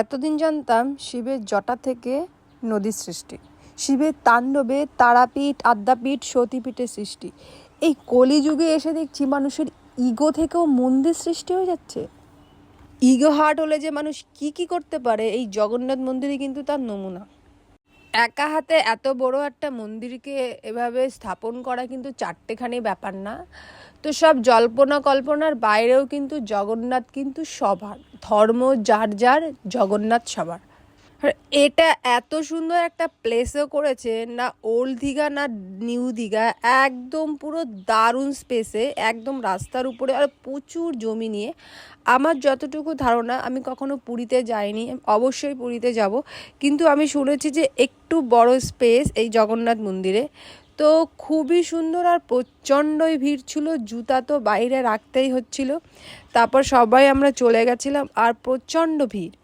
এতদিন জানতাম শিবের জটা থেকে নদীর সৃষ্টি। শিবের তাণ্ডবে তারাপীঠ, আদ্যাপীঠ, সতীপীঠের সৃষ্টি। এই কলিযুগে এসে দেখছি মানুষের ইগো থেকেও মন্দির সৃষ্টি হয়ে যাচ্ছে। ইগো হার্ট হলে যে মানুষ কি কি করতে পারে, এই জগন্নাথ মন্দিরই কিন্তু তার নমুনা। একা হাতে এত বড় একটা মন্দিরকে এভাবে স্থাপন করা কিন্তু চারটেখানি ব্যাপার না। তো সব জল্পনা কল্পনার বাইরেও কিন্তু জগন্নাথ কিন্তু সবার ধর্ম যার যার জগন্নাথ সবার এটা এত সুন্দর একটা প্লেসও করেছে, না ওল্ড দীঘা, না নিউ দীঘা, একদম পুরো দারুণ স্পেসে একদম রাস্তার উপরে আর প্রচুর জমি নিয়ে। আমার যতটুকু ধারণা, আমি কখনো পুরীতে যাইনি, অবশ্যই পুরীতে যাব। কিন্তু আমি শুনেছি যে একটু বড় স্পেস এই জগন্নাথ মন্দিরে। তো খুবই সুন্দর আর প্রচণ্ডই ভিড় ছিল, জুতা তো বাইরে রাখতেই হচ্ছিল। তারপর সবাই আমরা চলে গেছিলাম আর প্রচণ্ড ভিড়।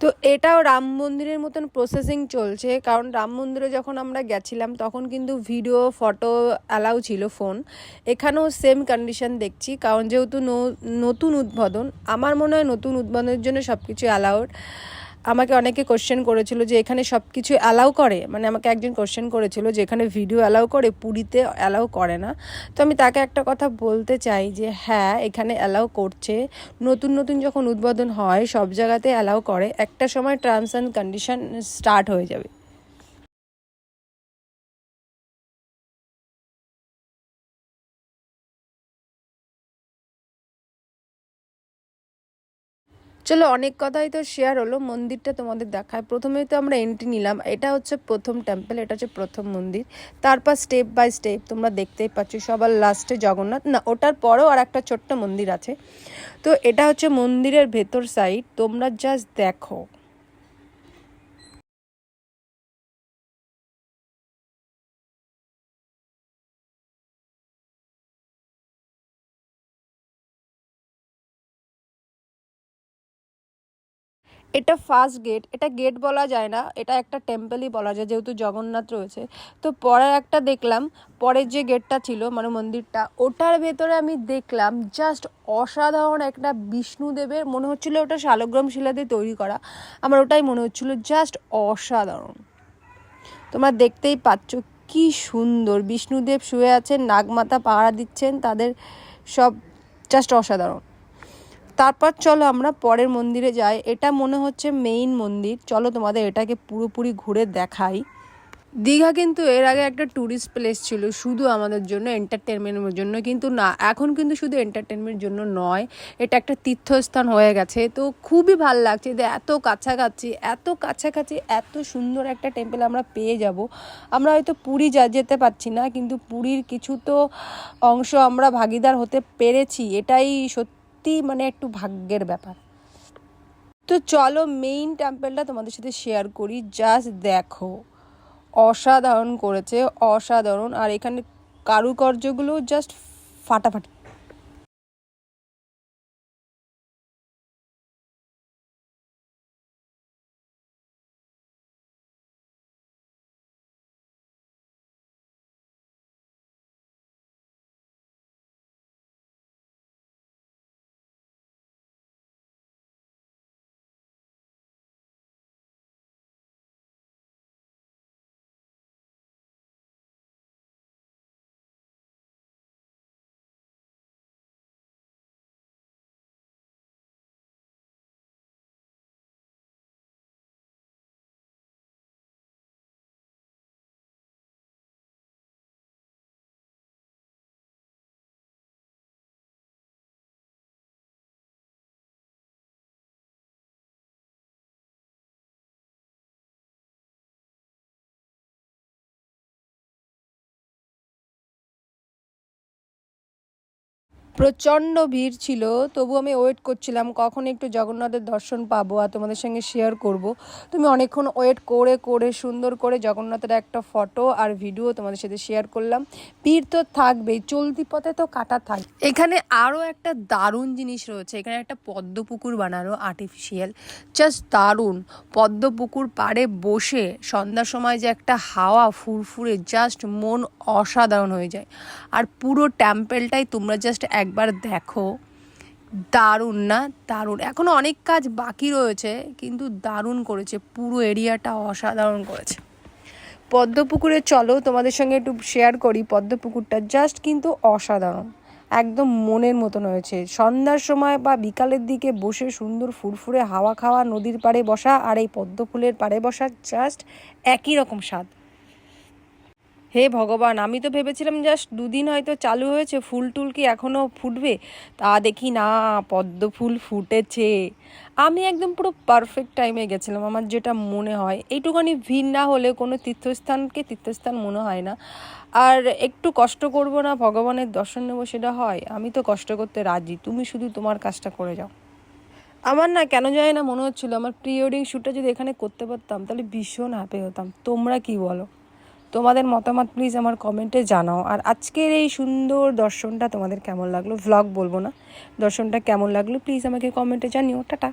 তো এটাও রাম মন্দিরের মতন প্রসেসিং চলছে। কারণ রাম মন্দিরে যখন আমরা গেছিলাম, তখন কিন্তু ভিডিও ফটো অ্যালাউ ছিল ফোন এখানেও সেম কন্ডিশন দেখছি, কারণ যেহেতু নতুন উদ্বোধন, আমার মনে হয় নতুন উদ্বোধনের জন্য সব কিছু অ্যালাউড আমাকে অনেকে কোশ্চেন করেছিল যে এখানে সব কিছু অ্যালাউ করে। মানে আমাকে একজন কোশ্চেন করেছিল যে এখানে ভিডিও অ্যালাউ করে, পুরীতে অ্যালাউ করে না। তো আমি তাকে একটা কথা বলতে চাই যে হ্যাঁ এখানে অ্যালাউ করছে। নতুন নতুন যখন উদ্বোধন হয়, সব জায়গাতে অ্যালাউ করে। একটা সময় টার্মস অ্যান্ড কন্ডিশন স্টার্ট হয়ে যাবে। চলো অনেক কথাই তো শেয়ার হলো, মন্দিরটা তোমাদের দেখায় প্রথমে তো আমরা এন্ট্রি নিলাম, এটা হচ্ছে প্রথম টেম্পল এটা হচ্ছে প্রথম মন্দির। তারপর স্টেপ বাই স্টেপ তোমরা দেখতেই পাচ্ছ, সবার লাস্টে জগন্নাথ। না, ওটার পরেও আর একটা ছোট্ট মন্দির আছে। তো এটা হচ্ছে মন্দিরের ভেতর সাইড তোমরা জাস্ট দেখো। এটা ফার্স্ট গেট এটা গেট বলা যায় না, এটা একটা টেম্পলই বলা যায়, যেহেতু জগন্নাথ রয়েছে। তো পরের একটা দেখলাম, পরের যে গেটটা ছিল মানে মন্দিরটা, ওটার ভেতরে আমি দেখলাম জাস্ট অসাধারণ একটা বিষ্ণুদেবের মনে হচ্ছিল ওটা শালগ্রাম শিলা দিয়ে তৈরি করা, আমার ওটাই মনে হচ্ছিল জাস্ট অসাধারণ। তোমরা দেখতেই পাচ্ছ কি সুন্দর, বিষ্ণুদেব শুয়ে আছেন, নাগমাতা পাহারা দিচ্ছেন, তাদের সব জাস্ট অসাধারণ। তারপর চলো আমরা পরের মন্দিরে যাই। এটা মনে হচ্ছে মেইন মন্দির। চলো তোমাদের এটাকে পুরোপুরি ঘুরে দেখাই। দীঘা কিন্তু এর আগে একটা ট্যুরিস্ট প্লেস ছিল, শুধু আমাদের জন্য এন্টারটেনমেন্টের জন্য কিন্তু না, এখন কিন্তু শুধু এন্টারটেনমেন্টের জন্য নয়, এটা একটা তীর্থস্থান হয়ে গেছে। তো খুবই ভালো লাগছে যে এত কাছাকাছি এত কাছাকাছি, এত সুন্দর একটা টেম্পল আমরা পেয়ে যাব। আমরা হয়তো পুরী যা, যেতে পারছি না, কিন্তু পুরীর কিছু তো অংশ আমরা ভাগিদার হতে পেরেছি, এটাই সত্যি মানে একটু ভাগ্যের ব্যাপার। তো চলো মেইন টেম্পেলটা তোমাদের সাথে শেয়ার করি জাস্ট দেখো। অসাধারণ করেছে, অসাধারণ। আর এখানে কারুকার্যগুলো জাস্ট ফাটাফাটি। প্রচণ্ড ভিড় ছিল, তবু আমি ওয়েট করছিলাম, কখন একটু জগন্নাথের দর্শন পাবো আর তোমাদের সঙ্গে শেয়ার করব। তুমি অনেকক্ষণ ওয়েট করে করে, সুন্দর করে জগন্নাথের একটা ফটো আর ভিডিও তোমাদের সাথে শেয়ার করলাম। ভিড় তো থাকবেই, চলতি পথে তো কাটা থাকবে এখানে আরও একটা দারুণ জিনিস রয়েছে, এখানে একটা পদ্ম পুকুর বানানো আর্টিফিশিয়াল জাস্ট দারুণ, পদ্ম পুকুর পাড়ে বসে সন্ধ্যার সময় যে একটা হাওয়া ফুরফুরে জাস্ট মন অসাধারণ হয়ে যায়। আর পুরো টেম্পেলটাই তোমরা জাস্ট একবার দেখো। দারুণ না? দারুণ। এখনও অনেক কাজ বাকি রয়েছে, কিন্তু দারুণ করেছে। পুরো এরিয়াটা অসাধারণ করেছে। পদ্মপুকুরে চলো, তোমাদের সঙ্গে একটু শেয়ার করি। পদ্মপুকুরটা জাস্ট কিন্তু অসাধারণ। একদম মনের মতন হয়েছে। সন্ধ্যার সময় বা বিকালের দিকে বসে সুন্দর ফুরফুরে হাওয়া খাওয়া, নদীর পাড়ে বসা আর এই পদ্ম ফুলের পাড়ে বসা জাস্ট একই রকম স্বাদ। হে ভগবান, আমি তো ভেবেছিলাম জাস্ট দুদিন হয়তো চালু হয়েছে, ফুল টুল কি এখনও ফুটবে? তা দেখি না, পদ্ম ফুল ফুটেছে। আমি একদম পুরো পারফেক্ট টাইমে গেছিলাম, আমার যেটা মনে হয়। এইটুখানি ভিড় না হলে কোনো তীর্থস্থানকে তীর্থস্থান মনে হয় না। আর একটু কষ্ট করব না, ভগবানের দর্শন নেব সেটা হয়। আমি তো কষ্ট করতে রাজি, তুমি শুধু তোমার কাজটা করে যাও। আমার না কেন জানি না মনে হচ্ছিল, আমার প্রি ওয়েডিং শ্যুটটা যদি এখানে করতে পারতাম, তাহলে ভীষণ হ্যাপি হতাম। তোমরা কি বলো? তোমাদের মতামত প্লিজ আমার কমেন্টে জানাও। আর আজকের এই সুন্দর দর্শনটা তোমাদের কেমন লাগল? ভ্লগ বলব না। দর্শনটা কেমন লাগল? প্লিজ আমাকে কমেন্টে জানিও। টাটা।